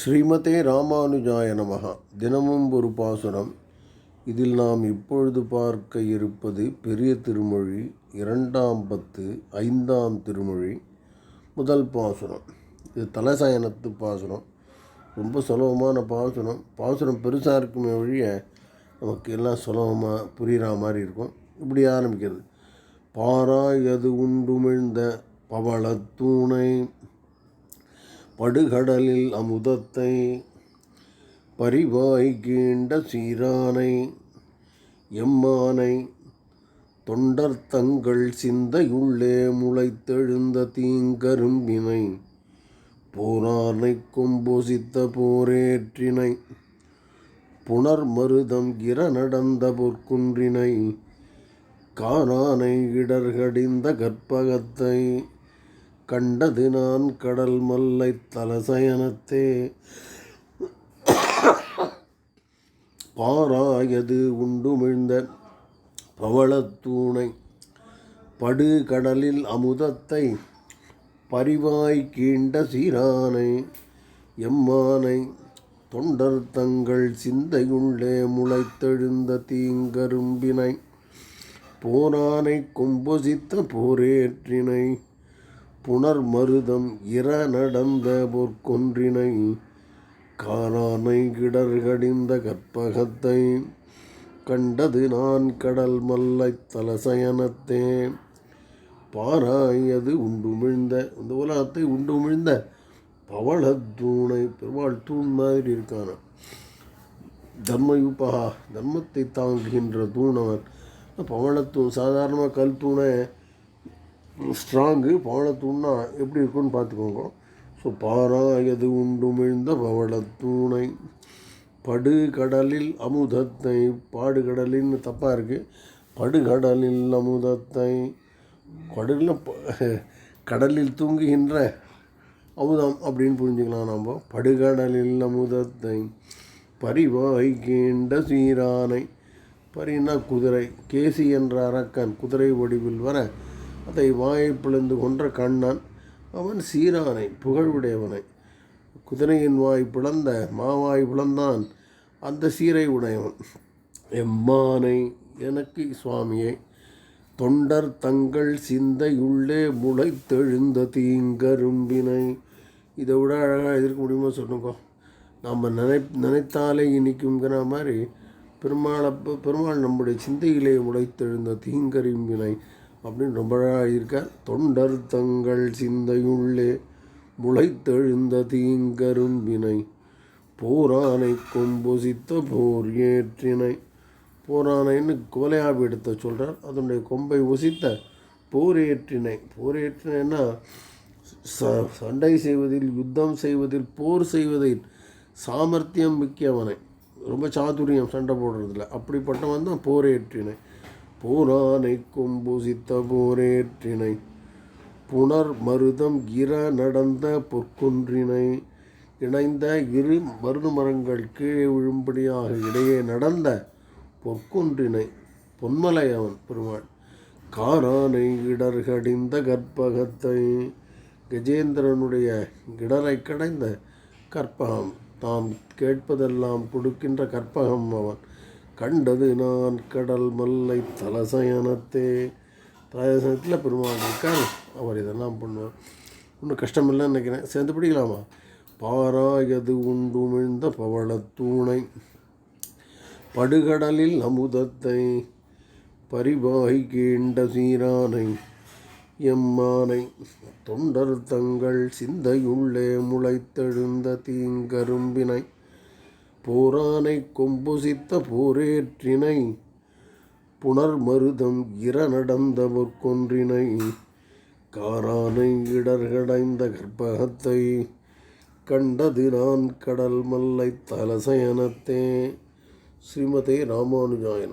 ஸ்ரீமதே ராமானுஜாய நமகா தினமும் ஒரு பாசுரம். இதில் நாம் இப்பொழுது பார்க்க இருப்பது பெரிய திருமொழி இரண்டாம் பத்து ஐந்தாம் திருமொழி முதல் பாசுரம். இது தலசயனத்து பாசுரம். ரொம்ப சுலபமான பாசுரம். பாசுரம் பெருசாக இருக்குமே ஒழிய நமக்கு எல்லாம் சுலபமாக புரிகிற மாதிரி இருக்கும். இப்படி ஆரம்பிக்கிறது. பாராயது உண்டுமிழ்ந்த பவளத்தூணை படுகடலில் அமுதத்தை பரிவாய் கீண்ட சீரானை எம்மானை தொண்டர் தங்கள் சிந்தையுள்ளே முளைத்தெழுந்த தீங்கரும்பினை போரானை கொம்போசித்த போரேற்றினை புனர் மருதம் இர நடந்த பொற்குன்றினை காணானை இடர்கடிந்த கற்பகத்தை கண்டது நான் கடல் மல்லை தலசயனத்தே. பாராயது உண்டுமிழ்ந்த பவளத்தூணை படுகடலில் அமுதத்தை பரிவாய் கீண்ட சீரானை எம்மானை தொண்டர் தங்கள் சிந்தையுள்ளே முளைத்தெழுந்த தீங்கரும்பினை போரானை கொம்பொசித்த போரேற்றினை புனர்மருதம் இர நடந்த பொற்கொன்றினை காரானை கிடர்கடிந்த கற்பகத்தை கண்டது நான் கடல் மல்லை தலசயனத்தே. பாராயது உண்டுமிழ்ந்த இந்த உலகத்தை உண்டுமிழ்ந்த பவளத்தூணை பெருமாள் தூண் மாதிரி இருக்கான. தர்மயுபா தர்மத்தை தாங்குகின்ற தூணவன் பவளத்தூண் சாதாரணமாக கல் தூணை ஸ்ட்ராங்கு பவளத்தூண்னா எப்படி இருக்குன்னு பார்த்துக்கோங்க. ஸோ பாராயது உண்டுமிழ்ந்த பவளத்தூணை. படுகடலில் அமுதத்தை பாடுகடலின்னு தப்பாக இருக்குது படுகடலில் அமுதத்தை. கடலில் கடலில் தூங்குகின்ற அமுதம் அப்படின்னு புரிஞ்சுக்கலாம் நாம். படுகடலில் அமுதத்தை பரிவாய் கீண்ட சீரானை. பரினா குதிரை கேசி என்ற அரக்கன் குதிரை வடிவில் வர அதை வாயை பிளந்து கொன்ற கண்ணன் அவன் சீரானை புகழுடையவனை. குதிரையின் வாய் பிளந்த மாவாய் பிளந்தான் அந்த சீரை உடையவன். எம்மானை எனக்கு சுவாமியை தொண்டர் தங்கள் சிந்தையுள்ளே முளைத்தெழுந்த தீங்கரும்பினை. இதை விட அழகாக எதிர்க்க முடியுமா சொல்லுங்க. நம்ம நினை நினைத்தாலே இனிக்குங்கிற மாதிரி பெருமாளை பெருமாள் நம்முடைய சிந்தையிலே முளைத்தெழுந்த தீங்கரும்பினை அப்படின்னு ரொம்ப அழகாக தொண்டர் தங்கள் சிந்தையுள்ளே முளைத்தெழுந்த தீங்கரும்பினை போரானை கொம்பொசித்த போர் ஏற்றினை. போரானைன்னு கோலையாபி எடுத்த சொல்கிறார் அதனுடைய கொம்பை உசித்த போரேற்றினை போரேற்றினைன்னா ச சண்டை செய்வதில் யுத்தம் செய்வதில் போர் செய்வதில் சாமர்த்தியம் மிக்கவனை. ரொம்ப சாதுரியம் சண்டை போடுறதில்ல அப்படிப்பட்டவன் தான் போரேற்றினை போரானை கொம்புசித்த போரேற்றினை புனர் மருதம் இர நடந்த பொற்குன்றினை இணைந்த இரு மருது மரங்கள் கீழே விழும்படியாக இடையே நடந்த பொற்குன்றினை பொன்மலை அவன் பெருமாள் காரானை இடர்கடிந்த கற்பகத்தை கஜேந்திரனுடைய இடரை கடைந்த கற்பகம். தாம் கேட்பதெல்லாம் கொடுக்கின்ற கற்பகம் அவன். கண்டது நான் கடல் மல்லை தலசயனத்தே. தலசயனத்தில் பெருமாள் இருக்கார். அவர் இதெல்லாம் பண்ணுவார். ஒன்றும் கஷ்டமில்லைன்னு நினைக்கிறேன். சேர்ந்து பிடிக்கலாமா? பாராயது உண்டுமிழ்ந்த பவளத்தூணை படுகடலில் அமுதத்தை பரிபாகி கீண்ட சீரானை எம்மானை. தொண்டர் தங்கள் சிந்தையுள்ளே முளைத்தெழுந்த தீங்கரும்பினை. போரானை கொம்புசித்த போரேற்றினை புனர்மருதம் இர நடந்த பொற்கொன்றினை காரானை இடர்கடைந்த கற்பகத்தை கண்டது நான் கடல் மல்லை தலசயனத்தே. ஸ்ரீமதே ராமானுஜாய